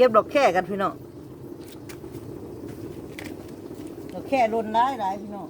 ก็บดอกแค่กันพี่น้องดอกแค่รุนร้ายหลายพี่น้อง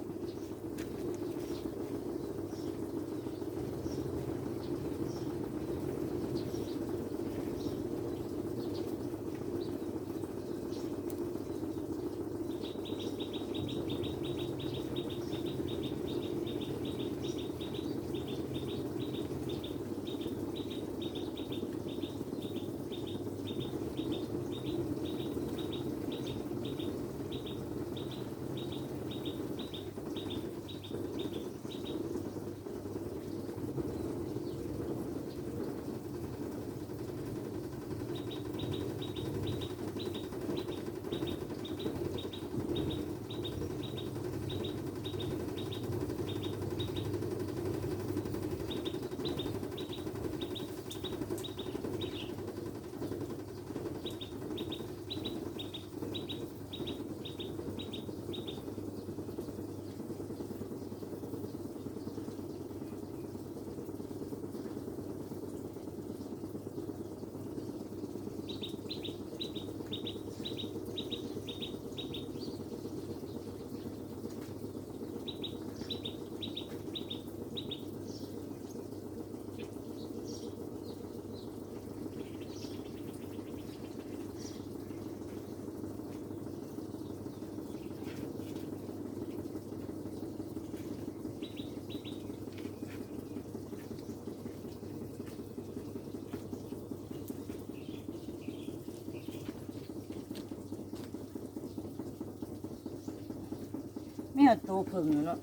ไม่เอาตัวผึ่งอยู่เนา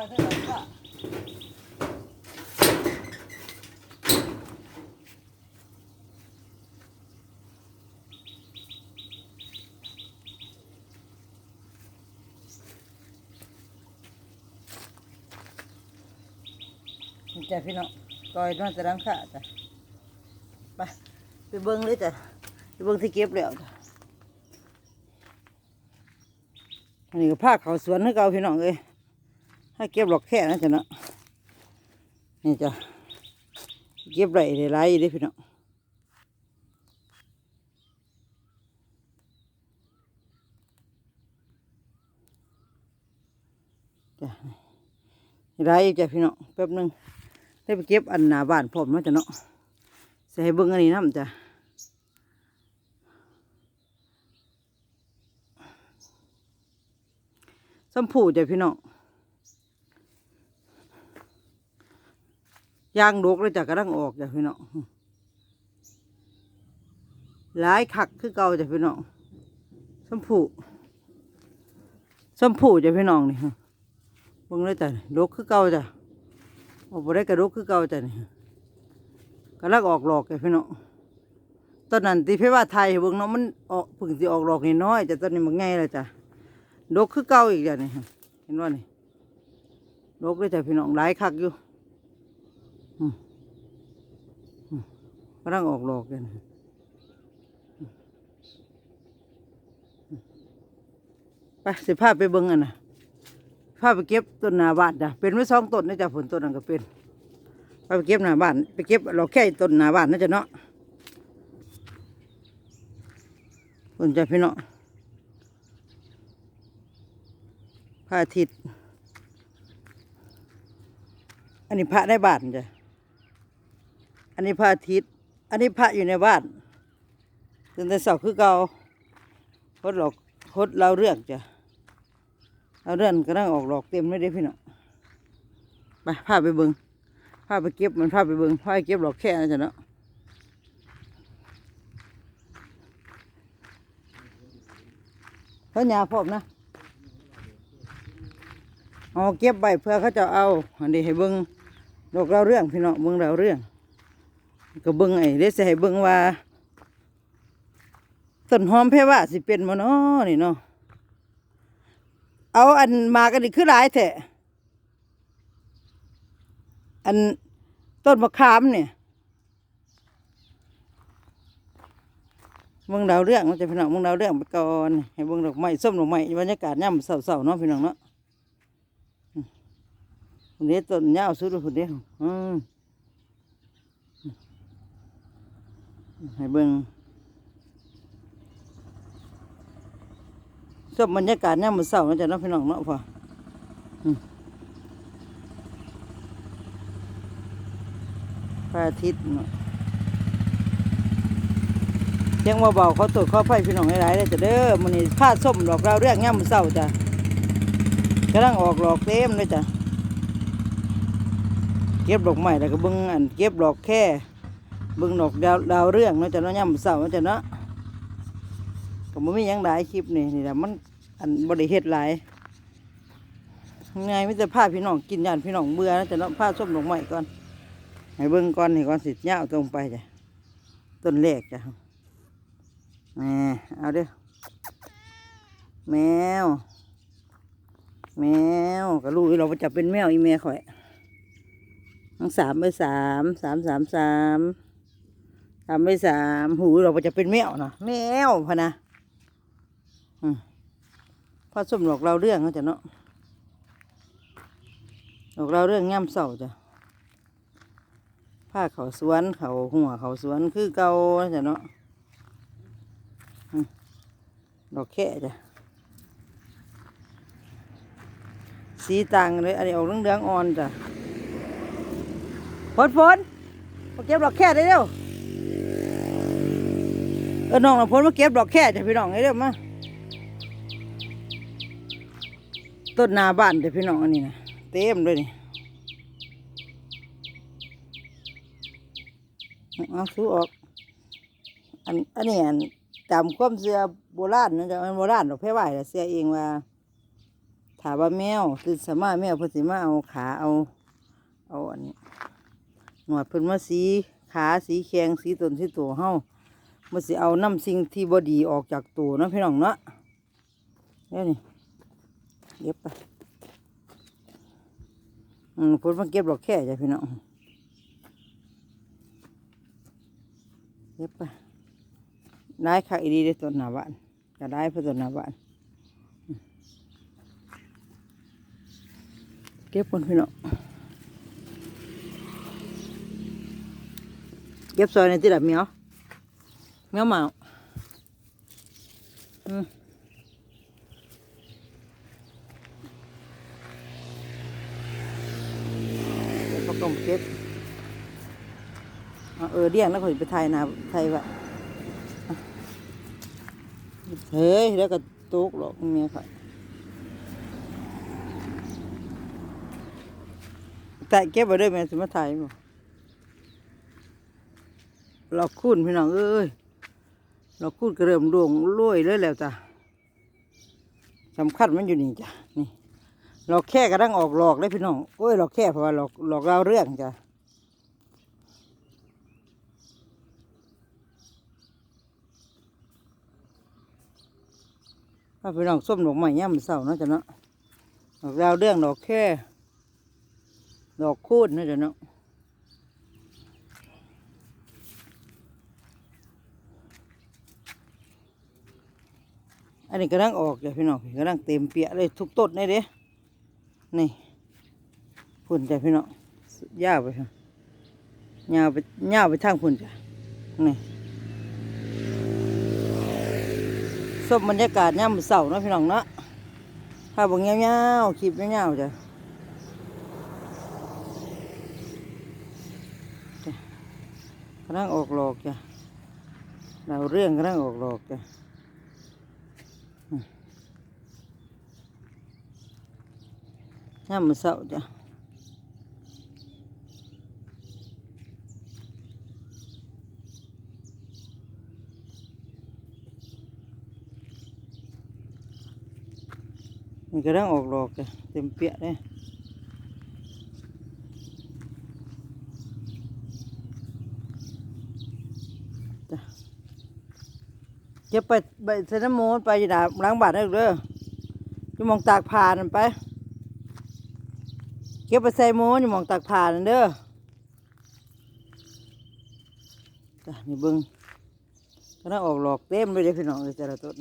อยเท่าไหร่ก็นี่จ้ะพี่น้องต่อยนอนแต่รังขาจ้ะไปไปเบิ้งเลยจ้ะไปเบิ้งที่เก็บแล้วจ้ะนนี้ก็พาเขาสวนให้เก่าพี่น้องเลย ถ้าเก็บดอกแค่นะจ๊ะเนาะนี่จ้ะเก็บไรได้หลายอยู่เด้พี่น้องจ้ะนี่ยี่จ้ะพี่น้องแป๊บหนึงได้ไปเก็บอันหนาบ้านพร้อมนาะจ้ะเนาะใส่ให้เบิ่งอันนี้น้ำจ้ะสัมผูจ้ะพี่น้อง ยางดกเลยจากกระดังออกจ้ะพี่น้องหลายคักคือเก่าจ้ะพี่น้องชมพูชมพูจ้ะพี่น้องนี่บิ่งเลยจ้ะดกคือเก่าจ้ะออกบ่ได้กระดกคือเก่าจ้ะนี่กระลักออกหลอกจ้ะพี่น้องตอนนั้นที่เพว่าไทยเบิ่งเนาะมันออกพิ่งสิออกหลอกน้อยจ้ะตอนนี้มันไงแล้วจ้ะดกคือเก่าอีกจ้ะนี่เห็นว่านี่ลกด้วยจ้ะพี่น้องหลายคักอยู่อืมอืมกำลังออกหลอกกันไปสิพาไปเบิ่งอันนะพาไปเก็บต้นหนาบ้านจ้ะเป็นไว้สองต้นนะจ้ะผลต้นนั้นก็เป็นพาไปเก็บหนาบ้าน ไปเก็บเราแค่ต้นหนาบ้านนะจ้ะเนาะผลจ้ะพี่เน้องพระอาทิตย์อันนี้พระในบ้านจ้ะ อันนี้พระอาทิตย์ อันนี้พระอยู่ในบ้านจนแต่เสาคือเกาพดหลอกพดเราเรื่องจ้ะเราเรื่องก็นั่งออกหลอกเต็มไม่ได้พี่น้องไปพาไปเบิงพาไปเก็บมันพาไปเบิงพาไปเก็บหลอกแค่นะจ้ะเนาะเขาหยาพร้อมนะเอาเก็บใบเพื่อเขาจะเอาอันนี้ให้เบิงดอกเราเรื่องพี่น้องเบิงเราเรื่อง ก็เบิ้งไอ้เดสิให้เบิ้งว่าต้นหอมเพว่าสิเป็นบ่เนาะนี่เนาะเอาอันมากันนี่คือหลายแท้อันต้นมะขามเนี่ยเบิ้งดาวเรื่องมันจะพี่น้องเบิ้งดาวเรื่องไปก่อนให้เบิ้งดอกไม้ส้มดอกไม้บรรยากาศย่ำเศร้าๆเนาะพี่น้องเนาะคนนี้ต้นยาวสุดเลยคนนี้อืม ให้เบิ่งชอบบรรยากาศเนี่ยามมือเสาร์นะจ๊ะเน้องพี่น้องเนาะพ่อพระอาทิตย์เนาะยังมาเบาเขาตรวจข้อไฟพี่น้องหลายๆเลยจ้ะเด้อมันนี่ผ้าส้มดอกเราวเรื่องย่ามมือเสาร์จ้ะกำลังออกหลอกเต็มเลยจ้ะเก็บดอกไม้แล้วก็เบิ่งอันเก็บดอกแค่ เบิ่งดอกดาวดาวเรื่องเนาะจ้ะเนาะย่ำเสาร์เนาะจ้ะเนาะก็บ่มีหยังหลายคลิปนี่นี่แหละมันอันบ่ได้เฮ็ดหลายไงไมแต่จะพาพี่น้องกินยานพี่น้องเบื่อเนาะจ้ะเนาะพาส้มดอกไม้ก่อนให้เบิ่งก่อนนี่ก่อนสิยาวตรงไปจ้ะต้นแรกจ้ะแหมเอาเด้อแมว แมวก็รู้เราว่าจะเป็นแมวอีแม่ข่อยทั้งสามไปสามสามสามสาม สามไปสามหูเราจะเป็นแมวเนาะแมวพะนะพอสมดอกเราเรื่องเขาจะเนาะดอกเราเรื่องย่ำเสาจ้ะผ้าเขาสวนเขาหัวเขาสวนคือเก่าจ้ะเนาะดอกแค่จ้ะสีต่างเลยอันนี้ออกเรื่องเรืองๆอ่อนจ้ะฝนฝนเก็บดอกแค่ได้เร็ว เออน้องน้ำฝนมาเก็บดอกแค่จะพี่น้องได้เร็วมาต้นนาบ้านจะพี่น้องอันนี้นะเต็มเลยนี่เอาสู้ออก อันอันนี้อันตามความเชื่อโบราณนะจ๊ะมันโบราณดอกแพร่ไหวแต่เชื่อเองว่าถามว่าแมวตื่นสามารถแมวเพิ่นสิมาเอาขาเอา เอาอันนี้หนวดเพิ่นมาสีขาสีแข็งสีต้นสีตัวเฮา มาสิเอาน้ำสิ่งที่บดีออกจากตัวเนาะพี่น้องเนาะเดี๋ยนี่เก็บไปอืมเพิ่นมาเก็บดอกแค่จ้ะพี่น้องเก็บไปได้ค่ะอีดีได้ต้นหนาบ้านก็ได้เพื่อต้นหนาบ้านเก็บคนพี่น้องเก็บซอยในที่ดับเมียว เหมียวเหมาอืมเดี๋ยวเขาต้มเก็บเออเดี่ยงแล้วขาสิไปไทยนาไทยวะเฮ้ยแล้วก็ตุกหรอกเมียค่ะแต่เก็บไว้ด้วยแม่สมาไทยบ่เราคุ้นพี่น้องเอ้ย เราคุ้นก็เริ่มดวงรวยเลยแล้วจ้ะสำคัญมันอยู่นี่จ้ะนี่เราแค่กระดังออกหลอกเลยพี่น้องโอ้ยเราแค่เพราะว่าหลอกหลอกเราเรื่องจ้ะถ้าพี่น้องส้มดอกไม้ย่ำเศร้าเนาะจ้ะเนาะดอกเราเรื่องดอกแค่ ดอกคูดนะจ๊ะเนาะอั นนี้กำลังออกจ้ะพี่น้องกำลังเต็มเปียเลยทุกต้นเลยเด้นี่พุ่นจ้ะพี่น้องยาวไปค่ะยาวไปยาวไปทางพุ่นจ้ะนี่สบบรรยากาศย่ามมื้อเสาร์เนาะพี่น้องเนาะถ้าเบ่งยาวๆคลิปยาวๆจ้ะกำลังออกหลอกจ้ะเราเรื่องกำลังออกหลอกจ้ะอืม ย่ามมือเสาจ้ะนี่กำลังออกหลอกจ้ะเต็มเปียเลยจะไปไปเซนโมนไปอยู่ดาล้างบาทได้เด้ออยู่หมองตากผ่านไป เก็บไปใส่โมนอยู่มองตากผ่านอันเด้อจ้ะนี่เบิ้งกำลังออกหลอกเต็มเลยเด้พี่น้องเลยแต่ละต้น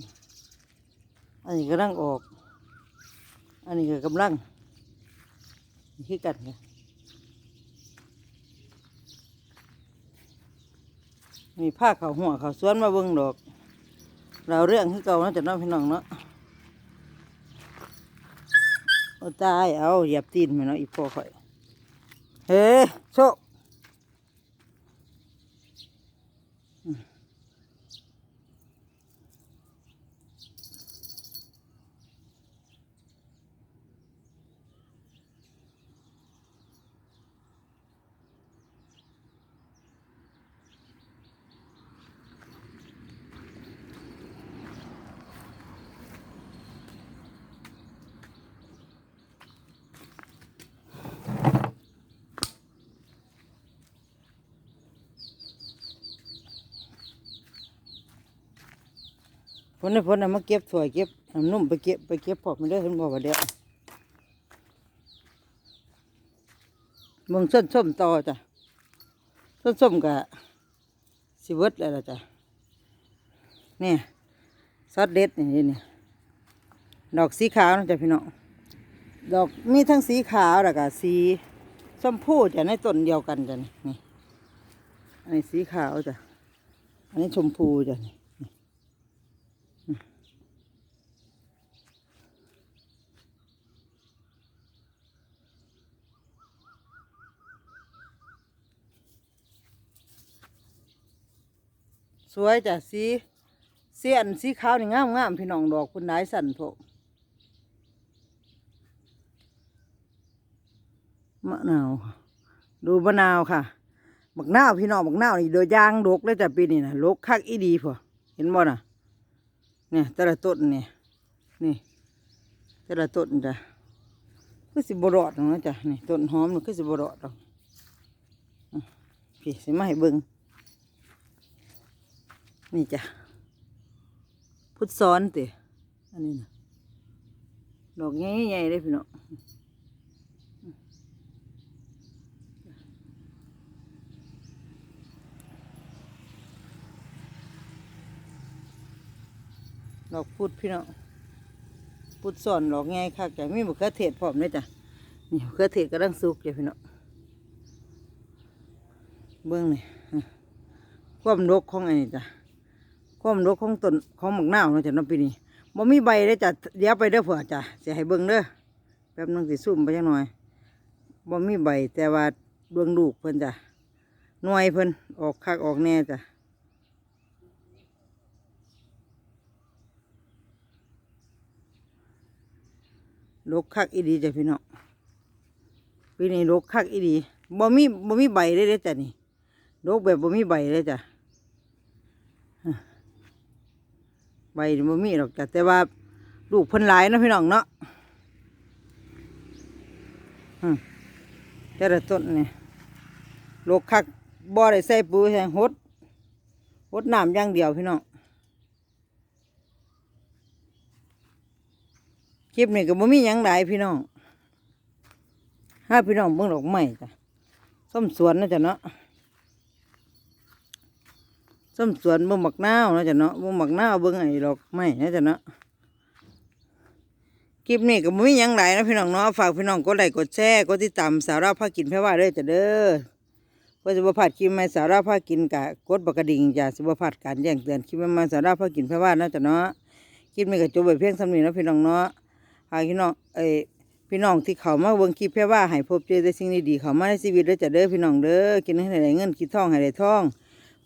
อันนี้กำลังออก อันนี้ก็กำลังนี่คือกันค่ะมีผ้าเขาวหัวเขาวสวนมาเบิ้งดอก เราเรื่องที่เก่าเนาะจะน้องพี่น้องเนาะโอ้ ตายเอาเหยียบตีนมันเนาะอีพ่อข่อยเฮ้โชค พ้นได้พ้นนะมาเก็บถวยเก็บน้ำนุ่มไปเก็บไปเก็บพอกมันได้อเห็นบอกว่าเดียวเมึงส้นส้มต่อจ้ะส้นส้มกะสิเวิร์ดแล้วล่ะจ้ะเนี่ยซอสเด็ดนี่นี่ดอกสีขาวนะจ้ะพี่น้องดอกมีทั้งสีขาวแล้วก็สีชมพูจ้ะในต้นเดียวกันจ้ะนี่นี่อันนี้สีขาวจ้ะอันนี้ชมพูจ้ะนี่ วยจ้ะสีเสียนสีขาวนี่งามงามๆพี่น้องดอกคุณนายสันพวกมะนาว ดูมะนาวค่ะบักนาวพี่น้องบักนาวนี่โดยยางดกเลยจ้ะปีนี้นะลกคักอีดีพอเห็นบ่น่ะ เนี่ยแต่ละต้นเนี่ยนี่แต่ละต้นจ้ะคือสิบรอดนะจ้ะนี่ต้นหอมนี่คือสิบรอดหรอกพี่สิมาให้เบิ่ง นี่จ้ะ พุทธซ้อนติอันนี้นะดอกใหญ่ๆเลยพี่น้องดอกพุทธพี่น้องพุทธซ้อนดอกใหญ่ค่ะแต่มีมะเขือเทศพร้อมเลยจ้ะนี่มะเขือเทศกำลังสุกจ้ะพี่น้องเบื้องนี่ความดกของอันนี้จ้ะ ความรกของต้นของหมักนาวเนาะจ้ะเน้องปีนี้บ่มีใบเลยจ้ะเดี๋ยวไปเด้อเผื่อจ้ะสิให้เบิ่งเด้อแป๊บนึงสิซุ่มไปจังหน่อยบ่มีใบแต่ว่าดวงลูกเพิ่นจ้ะหน่วยเพิ่นออกคักออกแน่จ้ะลกคักอีดีจ้ะพี่น้องปีนี้ลกคักอีดีบ่มีบ่มีใบเลยเด้อจ้ะนี่ลกแบบบ่มีใบเลยจ้ะ ใบนี่มันมีหรอกจ้ะแต่ว่าลูกเพิ่นหลายเนาะพี่น้องเนาะอืมแต่ละต้นนี่โลกคักบ่ได้ใส่ปุ๋ยใส่หดหดน้ำอย่างเดียวพี่น้องคลิปนี้ก็บ่มีหยังหลายพี่น้องห้าพี่น้องเบิ่งดอกไม้จ้ะส้มสวนนะจ้ะเนาะ ส้มสวนเบิ่งบักนาวนะจ้ะเนาะเบิ่งบักนาวเบิ่งไอ้ดอกไม้นะจ้ะเนาะคลิปนี้ก็บ่มีหยังหลายนะพี่น้องเนาะฝากพี่น้องกดไลค์กดแชร์กดติดตามสาราพากินแพ่ว่าด้อจ้ะเด้อเพื่อจะบ่พลาดคลิปใหม่สาราพากินกะกดบักกระดิ่งจ้ะสิบ่พลาดการแจ้งเตือนคลิปใหม่สาราพากินแพ่ว่านะจ้ะเนาะคลิปนี้ก็จบไปเพียงสำนีนะพี่น้องเนาะหากพี่น้องเอ้พี่น้องที่เขามาเบิ่งคลิปแค่ว่าให้พบเจอแต่สิ่งดีๆเขามาในชีวิตเด้อจ้ะเด้อพี่น้องเด้อกินให้ได้เงินคิดท่องให้ได้ท่อง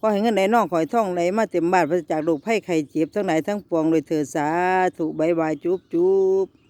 ขอให้เงินไหนน้องขอให้ท่องไหลมาเต็มบาทปราศจากโรคภัยไข้เจ็บทั้งหลายทั้งปวงโดยเถิดสาธุบายบายจุ๊บจุ๊บ